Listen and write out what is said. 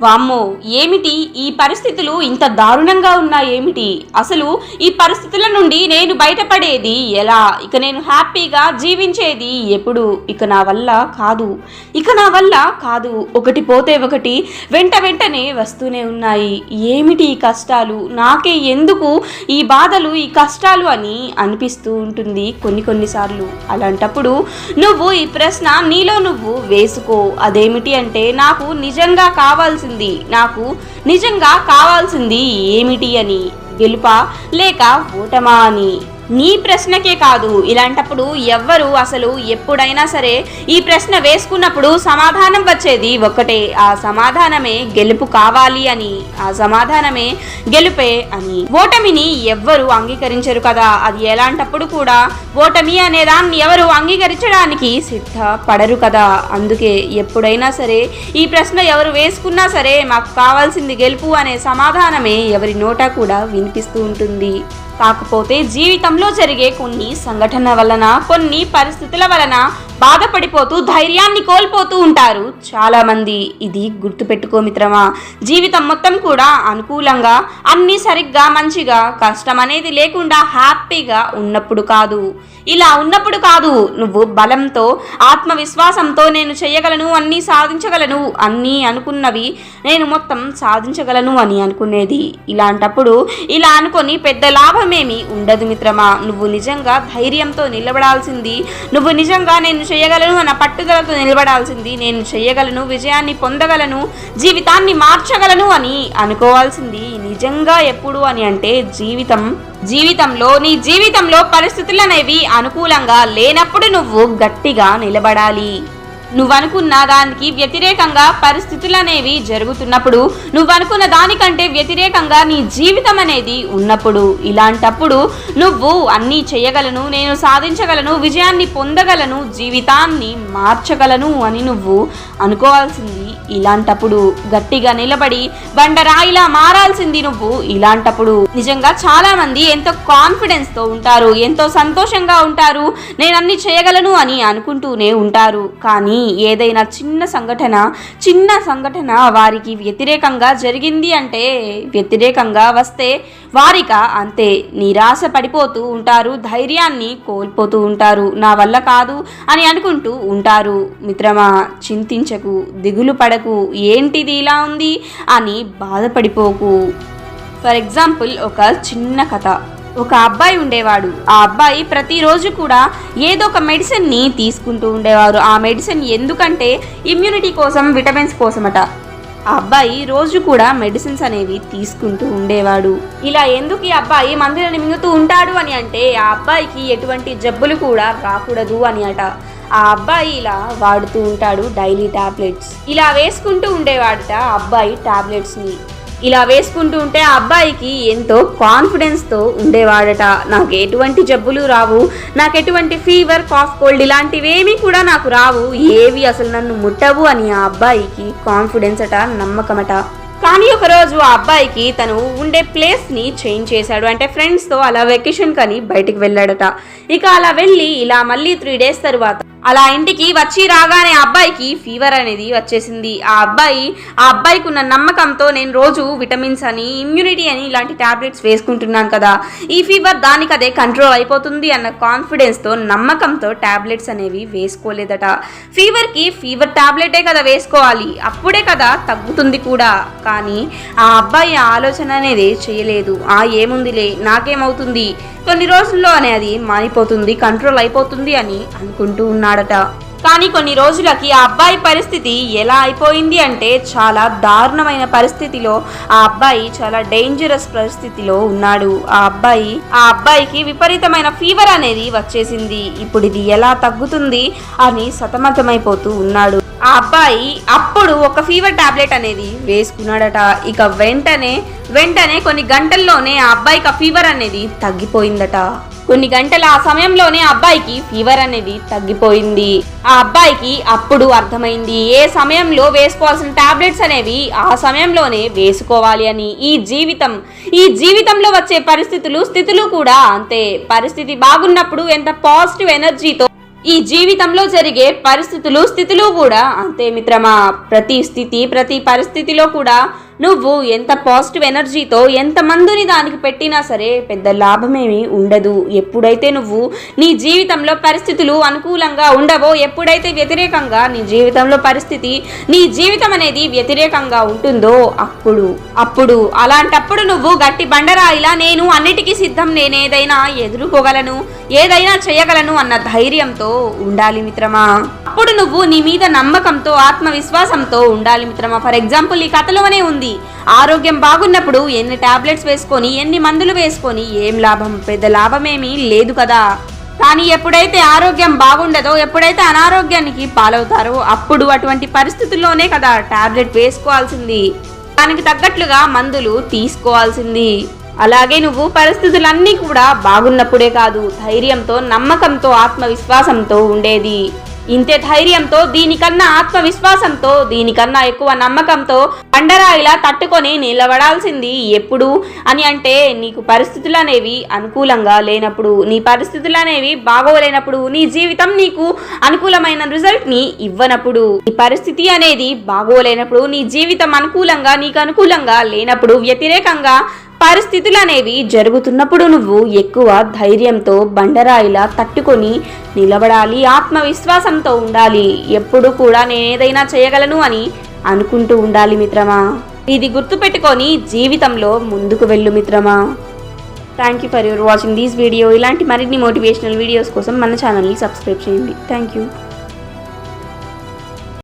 వామ్మో ఏమిటి? ఈ పరిస్థితులు ఇంత దారుణంగా ఉన్నాయేమిటి? అసలు ఈ పరిస్థితుల నుండి నేను బయటపడేది ఎలా? ఇక నేను హ్యాపీగా జీవించేది ఎప్పుడు? ఇక నా వల్ల కాదు. ఇక నా వల్ల కాదు. ఒకటి పోతే ఒకటి వెంట వెంటనే వస్తూనే ఉన్నాయి. ఏమిటి ఈ కష్టాలు? నాకే ఎందుకు ఈ బాధలు ఈ కష్టాలు అని అనిపిస్తూ ఉంటుంది కొన్ని కొన్నిసార్లు. అలాంటప్పుడు నువ్వు ఈ ప్రశ్న నీలో నువ్వు వేసుకో. అదేమిటి అంటే నాకు నిజంగా కావాల్సింది. నాకు నిజంగా కావాల్సింది ఏమిటి అని. గెలుపా? లేక ఓటమా అని. నీ ప్రశ్నకే కాదు. ఇలాంటప్పుడు ఎవ్వరు అసలు ఎప్పుడైనా సరే ఈ ప్రశ్న వేసుకున్నప్పుడు సమాధానం వచ్చేది ఒక్కటే. ఆ సమాధానమే గెలుపు కావాలి అని ఆ సమాధానమే గెలుపే అని. ఓటమిని ఎవ్వరు అంగీకరించరు కదా. అది ఎలాంటప్పుడు కూడా ఓటమి అనే దాన్ని ఎవరు అంగీకరించడానికి సిద్ధపడరు కదా. అందుకే ఎప్పుడైనా సరే ఈ ప్రశ్న ఎవరు వేసుకున్నా సరే మాకు కావాల్సింది గెలుపు అనే సమాధానమే ఎవరి నోట కూడా వినిపిస్తూ ఉంటుంది. కాకపోతే జీవితంలో జరిగే కొన్ని సంఘటన వలన కొన్ని పరిస్థితుల వలన బాధపడిపోతూ ధైర్యాన్ని కోల్పోతూ ఉంటారు. చాలామంది ఇది గుర్తుపెట్టుకో మిత్రమా జీవితం మొత్తం కూడా అనుకూలంగా అన్నీ సరిగ్గా మంచిగా కష్టం అనేది లేకుండా హ్యాపీగా ఉన్నప్పుడు కాదు. ఇలా ఉన్నప్పుడు కాదు నువ్వు బలంతో ఆత్మవిశ్వాసంతో నేను చేయగలను అన్నీ సాధించగలను అన్నీ అనుకున్నవి నేను మొత్తం సాధించగలను అని అనుకునేది. ఇలాంటప్పుడు ఇలా అనుకొని పెద్ద లాభమేమి ఉండదు మిత్రమా. నువ్వు నిజంగా ధైర్యంతో నిలబడాల్సింది నువ్వు నిజంగా నేను చేయగలను అన్న పట్టుదలతో నిలబడాల్సింది. నేను చేయగలను విజయాన్ని పొందగలను జీవితాన్ని మార్చగలను అని అనుకోవాల్సింది. నిజంగా ఎప్పుడు అని అంటే జీవితం జీవితంలో నీ జీవితంలో పరిస్థితులు అనేవి అనుకూలంగా లేనప్పుడు నువ్వు గట్టిగా నిలబడాలి. నువ్వనుకున్న దానికి వ్యతిరేకంగా పరిస్థితులు అనేవి జరుగుతున్నప్పుడు నువ్వనుకున్న దానికంటే వ్యతిరేకంగా నీ జీవితం అనేది ఉన్నప్పుడు. ఇలాంటప్పుడు నువ్వు అన్నీ చేయగలను నేను సాధించగలను విజయాన్ని పొందగలను జీవితాన్ని మార్చగలను అని నువ్వు అనుకోవాల్సింది ఇలాంటప్పుడు. గట్టిగా నిలబడి బండరాయిలా మారాల్సింది నువ్వు ఇలాంటప్పుడు. నిజంగా చాలా మంది ఎంతో కాన్ఫిడెన్స్తో ఉంటారు ఎంతో సంతోషంగా ఉంటారు నేను అన్ని చేయగలను అని అనుకుంటూనే ఉంటారు. కానీ ఏదైనా చిన్న సంఘటన చిన్న సంఘటన వారికి వ్యతిరేకంగా జరిగింది అంటే వ్యతిరేకంగా వస్తే వారిక అంతే నిరాశ పడిపోతూ ఉంటారు ధైర్యాన్ని కోల్పోతూ ఉంటారు. నా వల్ల కాదు అని అనుకుంటూ ఉంటారు. మిత్రమా చింతించకు దిగులు పడకు ఏంటిది ఇలా ఉంది అని బాధపడిపోకు. ఫర్ ఎగ్జాంపుల్ ఒక చిన్న కథ. ఒక అబ్బాయి ఉండేవాడు. ఆ అబ్బాయి ప్రతిరోజు కూడా ఏదో ఒక మెడిసిన్ని తీసుకుంటూ ఉండేవారు. ఆ మెడిసిన్ ఎందుకంటే ఇమ్యూనిటీ కోసం విటమిన్స్ కోసమట. ఆ అబ్బాయి రోజు కూడా మెడిసిన్స్ అనేవి తీసుకుంటూ ఉండేవాడు. ఇలా ఎందుకు ఈ అబ్బాయి మందులను మింగుతూ ఉంటాడు అని అంటే ఆ అబ్బాయికి ఎటువంటి జబ్బులు కూడా రాకూడదు అని అట. ఆ అబ్బాయి ఇలా వాడుతూ ఉంటాడు డైలీ టాబ్లెట్స్. ఇలా వేసుకుంటూ ఉండేవాడట అబ్బాయి టాబ్లెట్స్ని. ఇలా వేసుకుంటూ ఉంటే ఆ అబ్బాయికి ఎంతో కాన్ఫిడెన్స్తో ఉండేవాడట. నాకు ఎటువంటి జబ్బులు రావు. నాకు ఎటువంటి ఫీవర్ కాఫ్ కోల్డ్ ఇలాంటివేమీ కూడా నాకు రావు. ఏవి అసలు నన్ను ముట్టవు అని ఆ అబ్బాయికి కాన్ఫిడెన్స్ అట నమ్మకమట. కానీ ఒకరోజు ఆ అబ్బాయికి తను ఉండే ప్లేస్ని చేంజ్ చేశాడు. అంటే ఫ్రెండ్స్తో అలా వెకేషన్ కని బయటికి వెళ్ళాడట. ఇక అలా వెళ్ళి ఇలా మళ్ళీ త్రీ డేస్ తర్వాత అలా ఇంటికి వచ్చి రాగానే అబ్బాయికి ఫీవర్ అనేది వచ్చేసింది. ఆ అబ్బాయి ఆ అబ్బాయికి ఉన్న నమ్మకంతో నేను రోజు విటమిన్స్ అని ఇమ్యూనిటీ అని ఇలాంటి ట్యాబ్లెట్స్ వేసుకుంటున్నాను కదా. ఈ ఫీవర్ దానికి అదే కంట్రోల్ అయిపోతుంది అన్న కాన్ఫిడెన్స్తో నమ్మకంతో ట్యాబ్లెట్స్ అనేవి వేసుకోలేదట. ఫీవర్కి ఫీవర్ ట్యాబ్లెటే కదా వేసుకోవాలి. అప్పుడే కదా తగ్గుతుంది కూడా. కానీ ఆ అబ్బాయి ఆలోచన అనేది చేయలేదు. ఆ ఏముందిలే నాకేమవుతుంది? కొన్ని రోజుల్లో అనేది మానిపోతుంది కంట్రోల్ అయిపోతుంది అని అనుకుంటూ ఉన్నాడట కానీ కొన్ని రోజులకి ఆ అబ్బాయి పరిస్థితి ఎలా అయిపోయింది అంటే చాలా దారుణమైన పరిస్థితిలో ఆ అబ్బాయి చాలా డేంజరస్ పరిస్థితిలో ఉన్నాడు. ఆ అబ్బాయి ఆ అబ్బాయికి విపరీతమైన ఫీవర్ అనేది వచ్చేసింది. ఇప్పుడు ఇది ఎలా తగ్గుతుంది అని సతమతమైపోతూ ఉన్నాడు. ఆ అబ్బాయి అప్పుడు ఒక ఫీవర్ టాబ్లెట్ అనేది వేసుకున్నాడట. ఇక వెంటనే వెంటనే కొన్ని గంటల్లోనే ఆ అబ్బాయికి ఆ ఫీవర్ అనేది తగ్గిపోయిందట. కొన్ని గంటల ఆ సమయంలోనే అబ్బాయికి ఫీవర్ అనేది తగ్గిపోయింది. ఆ అబ్బాయికి అప్పుడు అర్థమైంది ఏ సమయంలో వేసుకోవాల్సిన టాబ్లెట్స్ అనేవి ఆ సమయంలోనే వేసుకోవాలి అని. ఈ జీవితం ఈ జీవితంలో వచ్చే పరిస్థితులు స్థితులు కూడా అంతే. పరిస్థితి బాగున్నప్పుడు ఎంత పాజిటివ్ ఎనర్జీతో ఈ జీవితంలో జరిగే పరిస్థితులు స్థితులు కూడా అంతే మిత్రమా. ప్రతి స్థితి ప్రతి పరిస్థితిలో కూడా నువ్వు ఎంత పాజిటివ్ ఎనర్జీతో ఎంత మందుని దానికి పెట్టినా సరే పెద్ద లాభమేమి ఉండదు. ఎప్పుడైతే నువ్వు నీ జీవితంలో పరిస్థితులు అనుకూలంగా ఉండవో ఎప్పుడైతే వ్యతిరేకంగా నీ జీవితంలో పరిస్థితి నీ జీవితం అనేది వ్యతిరేకంగా ఉంటుందో అప్పుడు అప్పుడు అలాంటప్పుడు నువ్వు గట్టి బండరాయిలా నేను అన్నిటికీ సిద్ధం నేనేదైనా ఎదుర్కోగలను ఏదైనా చేయగలను అన్న ధైర్యంతో ఉండాలి మిత్రమా. అప్పుడు నువ్వు నీ మీద నమ్మకంతో ఆత్మవిశ్వాసంతో ఉండాలి మిత్రమా. ఫర్ ఎగ్జాంపుల్ ఈ కథలోనే ఉంది. ఆరోగ్యం బాగున్నప్పుడు ఎన్ని టాబ్లెట్స్ వేసుకొని ఎన్ని మందులు వేసుకొని ఏం లాభం? పెద్ద లాభమేమీ లేదు కదా. కానీ ఎప్పుడైతే ఆరోగ్యం బాగుండదో ఎప్పుడైతే అనారోగ్యానికి పాలవుతారో అప్పుడు అటువంటి పరిస్థితుల్లోనే కదా టాబ్లెట్ వేసుకోవాల్సింది. దానికి తగ్గట్లుగా మందులు తీసుకోవాల్సింది. అలాగే నువ్వు పరిస్థితులన్నీ కూడా బాగున్నప్పుడే కాదు ధైర్యంతో నమ్మకంతో ఆత్మవిశ్వాసంతో ఉండేది. ఇంతే ధైర్యంతో దీనికన్నా ఆత్మవిశ్వాసంతో దీనికన్నా ఎక్కువ నమ్మకంతో బండరాయిలా తట్టుకొని నిలబడాల్సింది ఎప్పుడు? అని అంటే నీకు పరిస్థితులు అనేవి అనుకూలంగా లేనప్పుడు నీ పరిస్థితులు అనేవి బాగోలేనప్పుడు నీ జీవితం నీకు అనుకూలమైన రిజల్ట్ని ఇవ్వనప్పుడు నీ పరిస్థితి అనేది బాగోలేనప్పుడు నీ జీవితం అనుకూలంగా నీకు అనుకూలంగా లేనప్పుడు వ్యతిరేకంగా పరిస్థితులు అనేవి జరుగుతున్నప్పుడు నువ్వు ఎక్కువ ధైర్యంతో బండరాయిలా తట్టుకొని నిలబడాలి ఆత్మవిశ్వాసంతో ఉండాలి. ఎప్పుడు కూడా నేనేదైనా చేయగలను అని అనుకుంటూ ఉండాలి మిత్రమా. ఇది గుర్తుపెట్టుకొని జీవితంలో ముందుకు వెళ్ళు మిత్రమా. Thank you for your watching this video ఇలాంటి మరిన్ని మోటివేషనల్ వీడియోస్ కోసం మన ఛానల్ని సబ్స్క్రైబ్ చేయండి. Thank you